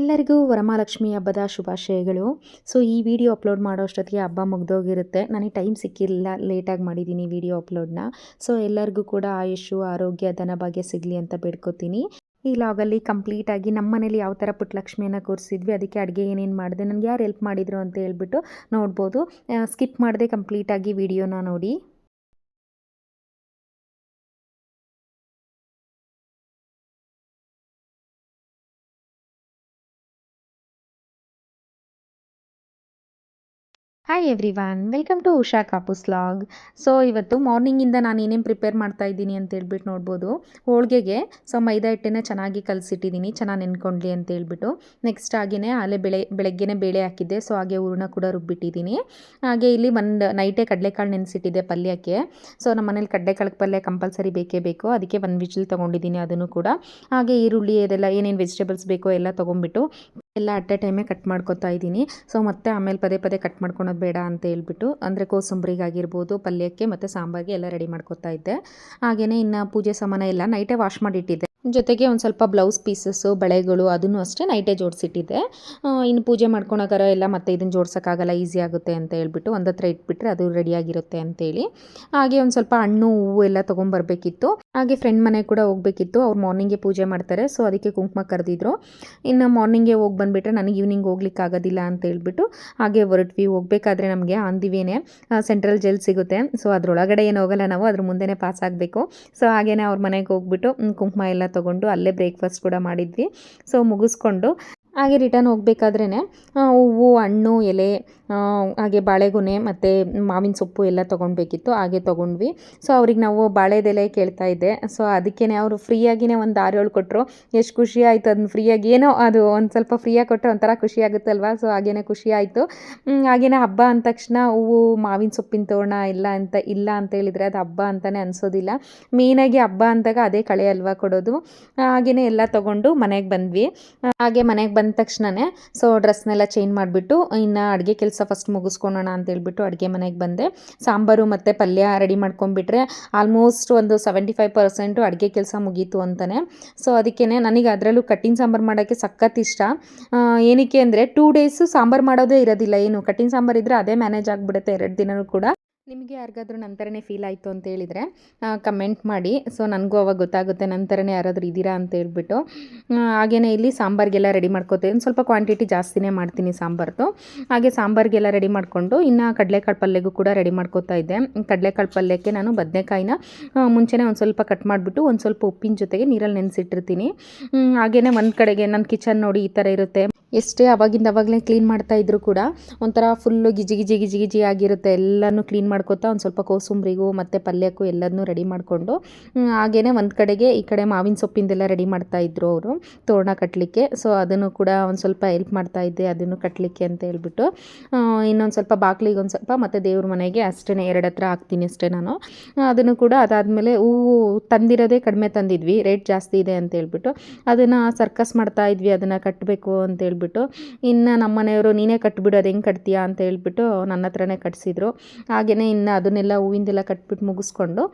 ಎಲ್ಲರಿಗೂ ವರಮಹಾಲಕ್ಷ್ಮಿ ಹಬ್ಬದ ಶುಭಾಶಯಗಳು. ಸೊ ಈ ವಿಡಿಯೋ ಅಪ್ಲೋಡ್ ಮಾಡೋ ಅಷ್ಟೊತ್ತಿಗೆ ಹಬ್ಬ ಮುಗ್ದೋಗಿರುತ್ತೆ. ನನಗೆ ಟೈಮ್ ಸಿಕ್ಕಿರಲಿಲ್ಲ ಲೇಟಾಗಿ ಮಾಡಿದ್ದೀನಿ ವಿಡಿಯೋ ಅಪ್ಲೋಡ್ನ ಸೊ ಎಲ್ಲರಿಗೂ ಕೂಡ ಆಯುಷು, ಆರೋಗ್ಯ ಧನಭಾಗ್ಯ ಸಿಗಲಿ ಅಂತ ಬೇಡ್ಕೋತೀನಿ. ಈ ಲಾಗಲ್ಲಿ ಕಂಪ್ಲೀಟಾಗಿ ನಮ್ಮ ಮನೇಲಿ ಯಾವ ಥರ ಪುಟ್ಟಲಕ್ಷ್ಮಿಯನ್ನು ಕೂರಿಸಿದ್ವಿ, ಅದಕ್ಕೆ ಅಡುಗೆ ಏನೇನು ಮಾಡಿದೆ, ನನಗೆ ಯಾರು ಹೆಲ್ಪ್ ಮಾಡಿದರು ಅಂತ ಹೇಳ್ಬಿಟ್ಟು ನೋಡ್ಬೋದು. ಸ್ಕಿಪ್ ಮಾಡದೆ ಕಂಪ್ಲೀಟಾಗಿ ವಿಡಿಯೋನ ನೋಡಿ. Hi everyone welcome to Usha ಕಾಪುಸ್ log so ಇವತ್ತು ಮಾರ್ನಿಂಗಿಂದ ನಾನು ಏನೇನು ಪ್ರಿಪೇರ್ ಮಾಡ್ತಾ ಇದ್ದೀನಿ ಅಂತ ಹೇಳ್ಬಿಟ್ಟು ನೋಡ್ಬೋದು. ಹೋಳಿಗೆಗೆ ಸೊ ಮೈದಾ ಹಿಟ್ಟನ್ನ ಚೆನ್ನಾಗಿ ಕಲಸಿಟ್ಟಿದ್ದೀನಿ. ಚೆನ್ನಾಗಿ ನೆನ್ಕೊಂಡ್ಲಿ ಅಂತ ಹೇಳ್ಬಿಟ್ಟು. ನೆಕ್ಸ್ಟ್ ಹಾಗೆಯೇ ಅಲೆ ಬೆಳೆ, ಬೆಳಗ್ಗೆನೇ ಬೇಳೆ ಹಾಕಿದ್ದೆ. ಸೊ ಹಾಗೆ ಹೂರಣ ಕೂಡ ರುಬ್ಬಿಟ್ಟಿದ್ದೀನಿ. ಹಾಗೆ ಇಲ್ಲಿ ಒಂದು ನೈಟೇ ಕಡಲೆಕಾಳು ನೆನೆಸಿಟ್ಟಿದ್ದೆ ಪಲ್ಯಕ್ಕೆ. ಸೊ ನಮ್ಮ ಮನೇಲಿ ಕಡಲೆಕಾಳು ಪಲ್ಯ ಕಂಪಲ್ಸರಿ ಬೇಕೇ ಬೇಕು. ಅದಕ್ಕೆ ಒಂದು ವಿಜಿಲ್ ತೊಗೊಂಡಿದ್ದೀನಿ ಅದನ್ನು ಕೂಡ. ಹಾಗೆ ಈರುಳ್ಳಿ, ಅದೆಲ್ಲ ಏನೇನು ವೆಜಿಟೇಬಲ್ಸ್ ಬೇಕೋ ಎಲ್ಲ ತೊಗೊಂಡ್ಬಿಟ್ಟು ಎಲ್ಲ ಅಟ್ ಎ ಟೈಮೇ ಕಟ್ ಮಾಡ್ಕೊತಾ ಇದ್ದೀನಿ. ಸೊ ಮತ್ತೆ ಆಮೇಲೆ ಪದೇ ಪದೇ ಕಟ್ ಮಾಡ್ಕೊಳೋದು ಬೇಡ ಅಂತ ಹೇಳ್ಬಿಟ್ಟು, ಅಂದರೆ ಕೋಸಂಬರಿಗಾಗಿರ್ಬೋದು, ಪಲ್ಯಕ್ಕೆ ಮತ್ತು ಸಾಂಬಾರಿಗೆ ಎಲ್ಲ ರೆಡಿ ಮಾಡ್ಕೊತಾ ಇದ್ದೆ. ಹಾಗೆಯೇ ಇನ್ನು ಪೂಜೆ ಸಾಮಾನ ಎಲ್ಲ ನೈಟೇ ವಾಶ್ ಮಾಡಿಟ್ಟಿದ್ದೆ. ಜೊತೆಗೆ ಒಂದು ಸ್ವಲ್ಪ ಬ್ಲೌಸ್ ಪೀಸಸ್ಸು ಬಳೆಗಳು ಅದನ್ನು ಅಷ್ಟೇ ನೈಟೇ ಜೋಡಿಸಿಟ್ಟಿದ್ದೆ. ಇನ್ನು ಪೂಜೆ ಮಾಡ್ಕೊಳೋಗಾರ ಎಲ್ಲ ಮತ್ತೆ ಇದನ್ನು ಜೋಡ್ಸೋಕ್ಕಾಗಲ್ಲ ಈಸಿ ಆಗುತ್ತೆ ಅಂತ ಹೇಳ್ಬಿಟ್ಟು ಒಂದತ್ರ ಇಟ್ಬಿಟ್ರೆ ಅದು ರೆಡಿಯಾಗಿರುತ್ತೆ ಅಂತೇಳಿ. ಹಾಗೆ ಒಂದು ಸ್ವಲ್ಪ ಹಣ್ಣು, ಹೂವು ಎಲ್ಲ ತೊಗೊಂಬರ್ಬೇಕಿತ್ತು. ಹಾಗೆ ಫ್ರೆಂಡ್ ಮನೆಗೆ ಕೂಡ ಹೋಗಬೇಕಿತ್ತು. ಅವ್ರು ಮಾರ್ನಿಂಗೇ ಪೂಜೆ ಮಾಡ್ತಾರೆ. ಸೊ ಅದಕ್ಕೆ ಕುಂಕುಮ ಕರೆದಿದ್ರು. ಇನ್ನು ಮಾರ್ನಿಂಗೇ ಹೋಗಿ ಬಂದುಬಿಟ್ರೆ ನನಗೆ ಈವ್ನಿಂಗ್ ಹೋಗ್ಲಿಕ್ಕೆ ಆಗೋದಿಲ್ಲ ಅಂತ ಹೇಳ್ಬಿಟ್ಟು ಹಾಗೆ ಹೊರಟ್ವಿ. ಹೋಗಬೇಕಾದ್ರೆ ನಮಗೆ ಆನ್ ಸೆಂಟ್ರಲ್ ಜೆಲ್ ಸಿಗುತ್ತೆ. ಸೊ ಅದರೊಳಗಡೆ ಏನು ಹೋಗಲ್ಲ ನಾವು. ಅದ್ರ ಮುಂದೆನೇ ಪಾಸ್ ಆಗಬೇಕು. ಸೊ ಹಾಗೆಯೇ ಅವ್ರ ಮನೆಗೆ ಹೋಗ್ಬಿಟ್ಟು ಕುಂಕುಮ ಎಲ್ಲ ತೊಗೊಂಡು ಅಲ್ಲೇ ಬ್ರೇಕ್ಫಾಸ್ಟ್ ಕೂಡ ಮಾಡಿದ್ವಿ. ಸೊ ಮುಗಿಸ್ಕೊಂಡು ಹಾಗೆ ರಿಟರ್ನ್ ಹೋಗಬೇಕಾದ್ರೇ ಹೂವು, ಹಣ್ಣು, ಎಲೆ ಹಾಗೆ ಬಾಳೆಗೊನೆ ಮತ್ತು ಮಾವಿನ ಸೊಪ್ಪು ಎಲ್ಲ ತೊಗೊಳ್ಬೇಕಿತ್ತು ಹಾಗೆ ತೊಗೊಂಡ್ವಿ. ಸೊ ಅವ್ರಿಗೆ ನಾವು ಬಾಳೆದೆಲೆ ಕೇಳ್ತಾ ಇದ್ದೆ. ಸೊ ಅದಕ್ಕೇ ಅವರು ಫ್ರೀಯಾಗಿಯೇ ಒಂದು ದಾರಿ ಕೊಟ್ಟರು ಎಷ್ಟು ಖುಷಿ ಆಯಿತು ಅದನ್ನ ಫ್ರೀಯಾಗಿ. ಏನೋ ಅದು ಒಂದು ಸ್ವಲ್ಪ ಫ್ರೀಯಾಗಿ ಕೊಟ್ಟರೆ ಒಂಥರ ಖುಷಿ ಆಗುತ್ತಲ್ವ? ಸೊ ಹಾಗೇ ಖುಷಿ ಆಯಿತು. ಹಾಗೆಯೇ ಹಬ್ಬ ಅಂದ ತಕ್ಷಣ ಹೂವು, ಮಾವಿನ ಸೊಪ್ಪಿನ ತೋರಣ ಇಲ್ಲ ಅಂತ ಇಲ್ಲ ಅಂತ ಹೇಳಿದರೆ ಅದು ಹಬ್ಬ ಅಂತಲೇ ಅನಿಸೋದಿಲ್ಲ. ಮೇಯ್ನಾಗಿ ಹಬ್ಬ ಅಂದಾಗ ಅದೇ ಕಳೆ ಅಲ್ವಾ ಕೊಡೋದು. ಹಾಗೆಯೇ ಎಲ್ಲ ತೊಗೊಂಡು ಮನೆಗೆ ಬಂದ್ವಿ. ಹಾಗೆ ಮನೆಗೆ ಬಂದ ತಕ್ಷಣವೇ ಸೊ ಡ್ರೆಸ್ನೆಲ್ಲ ಚೇಂಜ್ ಮಾಡಿಬಿಟ್ಟು, ಇನ್ನು ಅಡುಗೆ ಕೆಲಸ ಫಸ್ಟ್ ಮುಗಿಸ್ಕೊಳೋಣ ಅಂತ ಹೇಳ್ಬಿಟ್ಟು ಅಡುಗೆ ಮನೆಗೆ ಬಂದೆ. ಸಾಂಬಾರು ಮತ್ತು ಪಲ್ಯ ರೆಡಿ ಮಾಡ್ಕೊಂಡ್ಬಿಟ್ರೆ ಆಲ್ಮೋಸ್ಟ್ ಒಂದು ಸೆವೆಂಟಿ ಫೈವ್ ಪರ್ಸೆಂಟು ಅಡುಗೆ ಕೆಲಸ ಮುಗೀತು ಅಂತಲೇ ಸೊ ಅದಕ್ಕೇ ನನಗೆ ಅದರಲ್ಲೂ ಕಟ್ಟಿನ ಸಾಂಬಾರು ಮಾಡೋಕ್ಕೆ ಸಖತ್ ಇಷ್ಟ. ಏನಕ್ಕೆ ಅಂದರೆ ಟೂ ಡೇಸು ಸಾಂಬಾರು ಮಾಡೋದೇ ಇರೋದಿಲ್ಲ, ಏನು ಕಟ್ಟಿನ ಸಾಂಬಾರು ಇದ್ದರೆ ಅದೇ ಮ್ಯಾನೇಜ್ ಆಗಿಬಿಡುತ್ತೆ ಎರಡು ದಿನವೂ ಕೂಡ. ನಿಮಗೆ ಯಾರಿಗಾದ್ರೂ ನಂತರನೇ ಫೀಲ್ ಆಯಿತು ಅಂತ ಹೇಳಿದರೆ ಕಮೆಂಟ್ ಮಾಡಿ. ಸೊ ನನಗೂ ಅವಾಗ ಗೊತ್ತಾಗುತ್ತೆ ನಂತರನೇ ಯಾರಾದರೂ ಇದ್ದೀರಾ ಅಂತ ಹೇಳ್ಬಿಟ್ಟು. ಹಾಗೆಯೇ ಇಲ್ಲಿ ಸಾಂಬಾರಿಗೆಲ್ಲ ರೆಡಿ ಮಾಡ್ಕೋತೀನಿ ಒಂದು ಸ್ವಲ್ಪ ಕ್ವಾಂಟಿಟಿ ಜಾಸ್ತಿನೇ ಮಾಡ್ತೀನಿ ಸಾಂಬಾರ್ದು. ಹಾಗೆ ಸಾಂಬಾರಿಗೆಲ್ಲ ರೆಡಿ ಮಾಡಿಕೊಂಡು, ಇನ್ನು ಕಡಲೆಕಾಳು ಪಲ್ಯಗೂ ಕೂಡ ರೆಡಿ ಮಾಡ್ಕೋತಾ ಇದ್ದೆ. ಕಡಲೆಕಾಳು ಪಲ್ಯಕ್ಕೆ ನಾನು ಬದನೆಕಾಯಿನ ಮುಂಚೆನೇ ಒಂದು ಸ್ವಲ್ಪ ಕಟ್ ಮಾಡಿಬಿಟ್ಟು, ಒಂದು ಸ್ವಲ್ಪ ಉಪ್ಪಿನ ಜೊತೆಗೆ ನೀರಲ್ಲಿ ನೆನೆಸಿಟ್ಟಿರ್ತೀನಿ. ಹಾಗೆಯೇ ಒಂದು ಕಡೆಗೆ ನನ್ನ ಕಿಚನ್ ನೋಡಿ ಈ ಥರ ಇರುತ್ತೆ. ಎಷ್ಟೇ ಅವಾಗಿಂದ ಅವಾಗಲೇ ಕ್ಲೀನ್ ಮಾಡ್ತಾ ಇದ್ದರೂ ಕೂಡ ಒಂಥರ ಫುಲ್ಲು ಗಿಜಿ ಗಿಜಿ ಗಿಜಿ ಗಿಜಿ ಆಗಿರುತ್ತೆ. ಎಲ್ಲನೂ ಕ್ಲೀನ್ ಮಾಡ್ಕೋತಾ ಒಂದು ಸ್ವಲ್ಪ ಕೋಸುಂಬ್ರಿಗೂ ಮತ್ತು ಪಲ್ಯಕ್ಕೂ ಎಲ್ಲದನ್ನೂ ರೆಡಿ ಮಾಡಿಕೊಂಡು ಹಾಗೇ ಒಂದು ಕಡೆಗೆ ಈ ಕಡೆ ಮಾವಿನ ಸೊಪ್ಪಿಂದೆಲ್ಲ ರೆಡಿ ಮಾಡ್ತಾ ಇದ್ರು ಅವರು ತೋರಣ ಕಟ್ಟಲಿಕ್ಕೆ ಸೊ ಅದನ್ನು ಕೂಡ ಒಂದು ಸ್ವಲ್ಪ ಹೆಲ್ಪ್ ಮಾಡ್ತಾ ಇದ್ದೆ ಅದನ್ನು ಕಟ್ಟಲಿಕ್ಕೆ ಅಂತ ಹೇಳ್ಬಿಟ್ಟು. ಇನ್ನೊಂದು ಸ್ವಲ್ಪ ಬಾಗಿಲಿಗೆ ಒಂದು ಸ್ವಲ್ಪ ಮತ್ತು ದೇವ್ರ ಮನೆಗೆ ಅಷ್ಟೇ ಎರಡು ಹತ್ರ ಹಾಕ್ತೀನಿ ಅಷ್ಟೇ ನಾನು. ಅದನ್ನು ಕೂಡ ಅದಾದಮೇಲೆ ಹೂವು ತಂದಿರೋದೇ ಕಡಿಮೆ ತಂದಿದ್ವಿ ರೇಟ್ ಜಾಸ್ತಿ ಇದೆ ಅಂತ ಹೇಳ್ಬಿಟ್ಟು. ಅದನ್ನು ಸರ್ಕಸ್ ಮಾಡ್ತಾ ಇದ್ವಿ, ಅದನ್ನು ಕಟ್ಟಬೇಕು ಅಂತ ಹೇಳ್ಬಿಟ್ಟು. ಇನ್ನು ನಮ್ಮ ಮನೆಯವರು ನೀನೇ ಕಟ್ಬಿಡು ಅದು ಹೆಂಗೆ ಕಟ್ತೀಯಾ? ಅಂತ ಹೇಳ್ಬಿಟ್ಟು ನನ್ನ ಹತ್ರನೇ ಕಟ್ಸಿದ್ರು. ಹಾಗೆಯೇ ಇನ್ನು ಅದನ್ನೆಲ್ಲ ಹೂವಿಂದೆಲ್ಲ ಕಟ್ಬಿಟ್ಟು ಮುಗಿಸ್ಕೊಂಡು,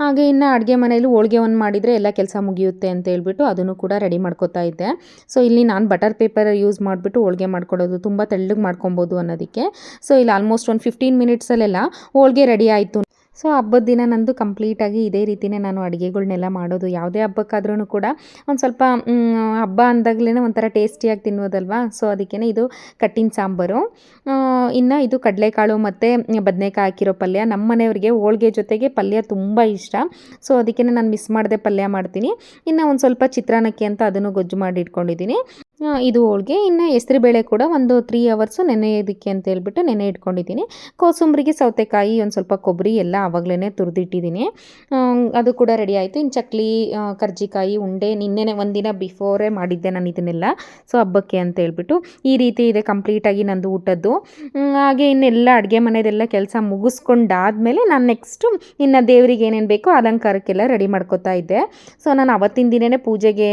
ಹಾಗೆ ಇನ್ನು ಅಡುಗೆ ಮನೆಯಲ್ಲಿ ಹೋಳಿಗೆ ಒಂದು ಮಾಡಿದರೆ ಎಲ್ಲ ಕೆಲಸ ಮುಗಿಯುತ್ತೆ ಅಂತ ಹೇಳ್ಬಿಟ್ಟು ಅದನ್ನು ಕೂಡ ರೆಡಿ ಮಾಡ್ಕೋತಾ ಇದ್ದೆ. ಸೊ ಇಲ್ಲಿ ನಾನು ಬಟರ್ ಪೇಪರ್ ಯೂಸ್ ಮಾಡಿಬಿಟ್ಟು ಹೋಳಿಗೆ ಮಾಡ್ಕೊಳ್ಳೋದು ತುಂಬ ತೆಳ್ಳಗೆ ಮಾಡ್ಕೊಬೋದು ಅನ್ನೋದಕ್ಕೆ. ಸೊ ಇಲ್ಲಿ ಆಲ್ಮೋಸ್ಟ್ ಒಂದು ಫಿಫ್ಟೀನ್ ಮಿನಿಟ್ಸಲ್ಲೆಲ್ಲ ಹೋಳಿಗೆ ರೆಡಿ ಆಯಿತು. ಸೊ ಹಬ್ಬದ ದಿನ ನಂದು ಕಂಪ್ಲೀಟಾಗಿ ಇದೇ ರೀತಿಯೇ ನಾನು ಅಡುಗೆಗಳ್ನೆಲ್ಲ ಮಾಡೋದು. ಯಾವುದೇ ಹಬ್ಬಕ್ಕಾದ್ರೂ ಕೂಡ ಒಂದು ಸ್ವಲ್ಪ ಹಬ್ಬ ಅಂದಾಗಲೇ ಒಂಥರ ಟೇಸ್ಟಿಯಾಗಿ ತಿನ್ನೋದಲ್ವಾ? ಸೊ ಅದಕ್ಕೇ ಇದು ಕಟ್ಟಿನ ಸಾಂಬಾರು. ಇನ್ನು ಇದು ಕಡಲೆಕಾಳು ಮತ್ತು ಬದನೆಕಾಯಿ ಹಾಕಿರೋ ಪಲ್ಯ. ನಮ್ಮ ಮನೆಯವ್ರಿಗೆ ಹೋಳ್ಗೆ ಜೊತೆಗೆ ಪಲ್ಯ ತುಂಬ ಇಷ್ಟ. ಸೊ ಅದಕ್ಕೇ ನಾನು ಮಿಸ್ ಮಾಡದೆ ಪಲ್ಯ ಮಾಡ್ತೀನಿ. ಇನ್ನು ಒಂದು ಸ್ವಲ್ಪ ಚಿತ್ರಾನ್ನಕ್ಕೆ ಅಂತ ಅದನ್ನು ಗೊಜ್ಜು ಮಾಡಿ ಇಟ್ಕೊಂಡಿದ್ದೀನಿ. ಇದು ಹೋಳಿಗೆ. ಇನ್ನು ಹೆಸ್ರು ಬೇಳೆ ಕೂಡ ಒಂದು ತ್ರೀ ಅವರ್ಸು ನೆನೆಯೋದಕ್ಕೆ ಅಂತ ಹೇಳ್ಬಿಟ್ಟು ನೆನೆ ಇಟ್ಕೊಂಡಿದ್ದೀನಿ. ಕೋಸಂಬರಿಗೆ ಸೌತೆಕಾಯಿ ಒಂದು ಸ್ವಲ್ಪ ಕೊಬ್ಬರಿ ಎಲ್ಲ ಆವಾಗಲೇ ತುರಿದಿಟ್ಟಿದ್ದೀನಿ. ಅದು ಕೂಡ ರೆಡಿ ಆಯಿತು. ಇನ್ನು ಚಕ್ಲಿ ಕರ್ಜಿಕಾಯಿ, ಉಂಡೆ ನಿನ್ನೆನೆ ಒಂದಿನ ಬಿಫೋರೇ ಮಾಡಿದ್ದೆ ನಾನು ಇದನ್ನೆಲ್ಲ. ಸೊ ಹಬ್ಬಕ್ಕೆ ಅಂತ ಹೇಳ್ಬಿಟ್ಟು ಈ ರೀತಿ ಇದೆ ಕಂಪ್ಲೀಟಾಗಿ ನಂದು ಊಟದ್ದು. ಹಾಗೆ ಇನ್ನೆಲ್ಲ ಅಡುಗೆ ಮನೆಯದೆಲ್ಲ ಕೆಲಸ ಮುಗಿಸ್ಕೊಂಡಾದ್ಮೇಲೆ ನಾನು ನೆಕ್ಸ್ಟು ಇನ್ನು ದೇವರಿಗೆ ಏನೇನು ಬೇಕೋ ಅಲಂಕಾರಕ್ಕೆಲ್ಲ ರೆಡಿ ಮಾಡ್ಕೋತಾ ಇದ್ದೆ. ಸೊ ನಾನು ಅವತ್ತಿನ ದಿನವೇ ಪೂಜೆಗೆ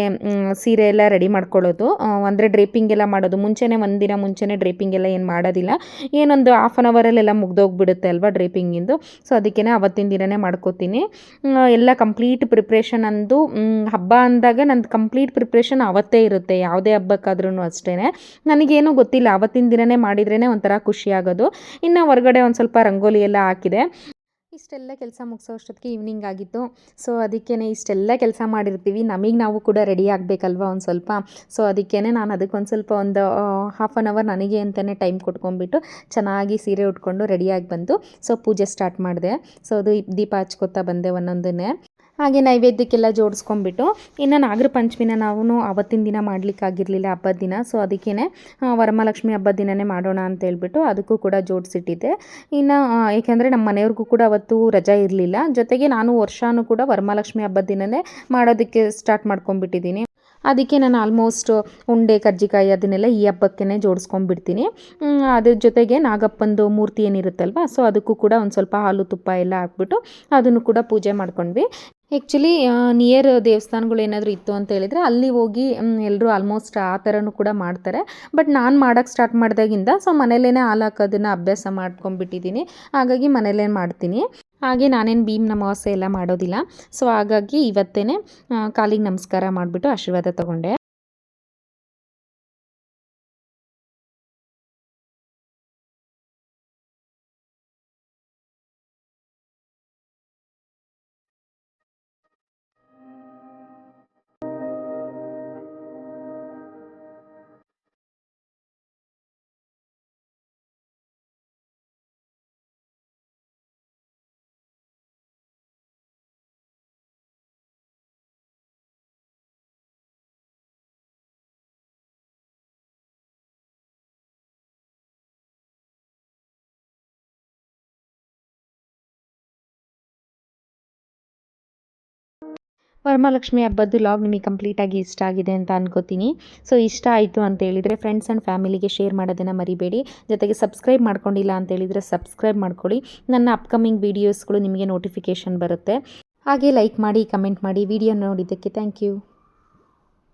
ಸೀರೆ ಎಲ್ಲ ರೆಡಿ ಮಾಡ್ಕೊಳ್ಳೋದು. ಅಂದರೆ ಡ್ರೇಪಿಂಗ್ ಎಲ್ಲ ಮಾಡೋದು. ಮುಂಚೆನೇ ಒಂದಿನ ಮುಂಚೆನೇ ಡ್ರೇಪಿಂಗ್ ಎಲ್ಲ ಏನು ಮಾಡೋದಿಲ್ಲ. ಏನೊಂದು ಹಾಫ್ ಆನ್ ಅವರಲ್ಲೆಲ್ಲ ಮುಗ್ದೋಗ್ಬಿಡುತ್ತೆ ಅಲ್ವಾ ಡ್ರೇಪಿಂಗಿಂದು ಸೊ ಅದಕ್ಕೇ ಅವತ್ತಿನ ದಿನನೇ ಮಾಡ್ಕೋತೀನಿ. ಎಲ್ಲ ಕಂಪ್ಲೀಟ್ ಪ್ರಿಪ್ರೇಷನ್ ಅಂದು ಹಬ್ಬ ಅಂದಾಗ ನಂದು ಕಂಪ್ಲೀಟ್ ಪ್ರಿಪ್ರೇಷನ್ ಅವತ್ತೇ ಇರುತ್ತೆ. ಯಾವುದೇ ಹಬ್ಬಕ್ಕಾದ್ರೂ ಅಷ್ಟೇ ನನಗೇನು ಗೊತ್ತಿಲ್ಲ. ಅವತ್ತಿನ ದಿನನೇ ಮಾಡಿದ್ರೇ ಒಂಥರ ಖುಷಿ ಆಗೋದು. ಇನ್ನು ಹೊರಗಡೆ ಒಂದು ಸ್ವಲ್ಪ ರಂಗೋಲಿ ಎಲ್ಲ ಹಾಕಿದೆ. ಇಷ್ಟೆಲ್ಲ ಕೆಲಸ ಮುಗಿಸೋ ಅಷ್ಟೊತ್ತಿಗೆ ಈವ್ನಿಂಗ್ ಆಗಿತ್ತು. ಸೊ ಅದಕ್ಕೇ ಇಷ್ಟೆಲ್ಲ ಕೆಲಸ ಮಾಡಿರ್ತೀವಿ. ನಮಗೆ ನಾವು ಕೂಡ ರೆಡಿ ಆಗಬೇಕಲ್ವ ಒಂದು ಸ್ವಲ್ಪ. ಸೊ ಅದಕ್ಕೇ ನಾನು ಅದಕ್ಕೆ ಒಂದು ಸ್ವಲ್ಪ ಒಂದು ಹಾಫ್ ಆನ್ ಅವರ್ ನನಗೆ ಅಂತಲೇ ಟೈಮ್ ಕೊಟ್ಕೊಂಡ್ಬಿಟ್ಟು ಚೆನ್ನಾಗಿ ಸೀರೆ ಉಟ್ಕೊಂಡು ರೆಡಿಯಾಗಿ ಬಂದು ಸೊ ಪೂಜೆ ಸ್ಟಾರ್ಟ್ ಮಾಡಿದೆ. ಸೊ ಅದು ದೀಪ ಹಚ್ಕೋತಾ ಬಂದೆ ಒಂದೊಂದನ್ನೇ. ಹಾಗೆ ನೈವೇದ್ಯಕ್ಕೆಲ್ಲ ಜೋಡಿಸ್ಕೊಂಡ್ಬಿಟ್ಟು, ಇನ್ನು ನಾಗರ ಪಂಚಮಿನ ನಾವು ಅವತ್ತಿನ ದಿನ ಮಾಡಲಿಕ್ಕಾಗಿರಲಿಲ್ಲ ಹಬ್ಬದ ದಿನ. ಸೊ ಅದಕ್ಕೇ ವರಮಹಾಲಕ್ಷ್ಮಿ ಹಬ್ಬದ ದಿನನೇ ಮಾಡೋಣ ಅಂತ ಹೇಳ್ಬಿಟ್ಟು ಅದಕ್ಕೂ ಕೂಡ ಜೋಡಿಸಿಟ್ಟಿದ್ದೆ. ಇನ್ನು ಏಕೆಂದರೆ ನಮ್ಮ ಮನೆಯವ್ರಿಗೂ ಕೂಡ ಅವತ್ತು ರಜಾ ಇರಲಿಲ್ಲ. ಜೊತೆಗೆ ನಾನು ವರ್ಷಾನು ಕೂಡ ವರಮಹಾಲಕ್ಷ್ಮಿ ಹಬ್ಬದ ದಿನನೇ ಮಾಡೋದಕ್ಕೆ ಸ್ಟಾರ್ಟ್ ಮಾಡ್ಕೊಂಬಿಟ್ಟಿದ್ದೀನಿ ಅದಕ್ಕೆ ನಾನು ಆಲ್ಮೋಸ್ಟ್ ಉಂಡೆ, ಕರ್ಜಿಕಾಯಿ ಅದನ್ನೆಲ್ಲ ಈ ಹಬ್ಬಕ್ಕೇ ಜೋಡಿಸ್ಕೊಂಡ್ಬಿಡ್ತೀನಿ. ಅದ್ರ ಜೊತೆಗೆ ನಾಗಪ್ಪಂದು ಮೂರ್ತಿ ಏನಿರುತ್ತಲ್ವ ಸೊ ಅದಕ್ಕೂ ಕೂಡ ಒಂದು ಸ್ವಲ್ಪ ಹಾಲು ತುಪ್ಪ ಎಲ್ಲ ಹಾಕ್ಬಿಟ್ಟು ಅದನ್ನು ಕೂಡ ಪೂಜೆ ಮಾಡ್ಕೊಂಡ್ವಿ. ಆ್ಯಕ್ಚುಲಿ ನಿಯರ್ ದೇವಸ್ಥಾನಗಳು ಏನಾದರೂ ಇತ್ತು ಅಂತ ಹೇಳಿದರೆ ಅಲ್ಲಿ ಹೋಗಿ ಎಲ್ಲರೂ ಆಲ್ಮೋಸ್ಟ್ ಆ ಥರನೂ ಕೂಡ ಮಾಡ್ತಾರೆ. ಬಟ್ ನಾನು ಮಾಡೋಕ್ಕೆ ಸ್ಟಾರ್ಟ್ ಮಾಡಿದಾಗಿಂದ ಸೊ ಮನೇಲೇ ಹಾಲು ಹಾಕೋದನ್ನು ಅಭ್ಯಾಸ ಮಾಡ್ಕೊಂಡ್ಬಿಟ್ಟಿದ್ದೀನಿ. ಹಾಗಾಗಿ ಮನೇಲೇ ಮಾಡ್ತೀನಿ. ಹಾಗೆ ನಾನೇನು ಭೀಮ್ ಅಮಾವಾಸ್ಯೆ ಎಲ್ಲ ಮಾಡೋದಿಲ್ಲ. ಸೊ ಹಾಗಾಗಿ ಇವತ್ತೇ ಕಾಲಿಗೆ ನಮಸ್ಕಾರ ಮಾಡಿಬಿಟ್ಟು ಆಶೀರ್ವಾದ ತೊಗೊಂಡೆ. ವರಮಹಾಲಕ್ಷ್ಮಿ ಹಬ್ಬದ್ದು ಲಾಗ್ ನಿಮಗೆ ಕಂಪ್ಲೀಟಾಗಿ ಇಷ್ಟ ಆಗಿದೆ ಅಂತ ಅನ್ಕೋತೀನಿ. ಸೊ ಇಷ್ಟ ಆಯಿತು ಅಂತ ಹೇಳಿದರೆ ಫ್ರೆಂಡ್ಸ್ ಆ್ಯಂಡ್ ಫ್ಯಾಮಿಲಿಗೆ ಶೇರ್ ಮಾಡೋದನ್ನು ಮರಿಬೇಡಿ. ಜೊತೆಗೆ ಸಬ್ಸ್ಕ್ರೈಬ್ ಮಾಡ್ಕೊಂಡಿಲ್ಲ ಅಂತ ಹೇಳಿದರೆ ಸಬ್ಸ್ಕ್ರೈಬ್ ಮಾಡ್ಕೊಳ್ಳಿ. ನನ್ನ ಅಪ್ಕಮಿಂಗ್ ವೀಡಿಯೋಸ್ಗಳು ನಿಮಗೆ ನೋಟಿಫಿಕೇಷನ್ ಬರುತ್ತೆ. ಹಾಗೆ ಲೈಕ್ ಮಾಡಿ ಕಮೆಂಟ್ ಮಾಡಿ ವಿಡಿಯೋ ನೋಡಿದ್ದಕ್ಕೆ ಥ್ಯಾಂಕ್ ಯು